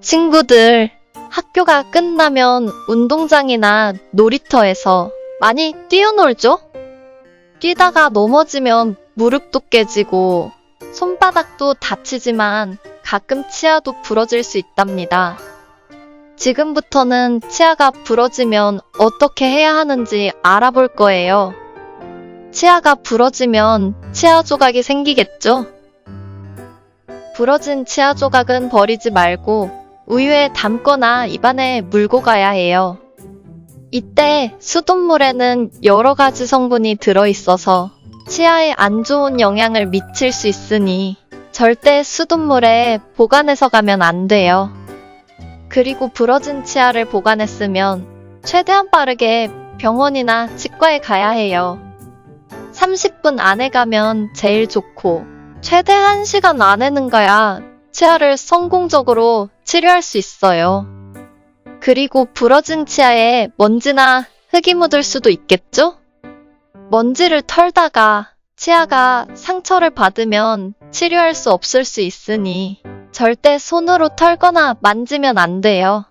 친구들, 학교가 끝나면 운동장이나 놀이터에서 많이 뛰어놀죠? 뛰다가 넘어지면 무릎도 깨지고 손바닥도 다치지만 가끔 치아도 부러질 수 있답니다. 지금부터는 치아가 부러지면 어떻게 해야 하는지 알아볼 거예요. 치아가 부러지면 치아 조각이 생기겠죠? 부러진 치아 조각은 버리지 말고 우유에 담거나 입안에 물고 가야 해요. 이때 수돗물에는 여러 가지 성분이 들어있어서 치아에 안 좋은 영향을 미칠 수 있으니 절대 수돗물에 보관해서 가면 안 돼요. 그리고 부러진 치아를 보관했으면 최대한 빠르게 병원이나 치과에 가야 해요. 30분 안에 가면 제일 좋고 최대 1시간 안에는 가야 치아를 성공적으로 치료할 수 있어요. 그리고 부러진 치아에 먼지나 흙이 묻을 수도 있겠죠? 먼지를 털다가 치아가 상처를 받으면 치료할 수 없을 수 있으니 절대 손으로 털거나 만지면 안 돼요.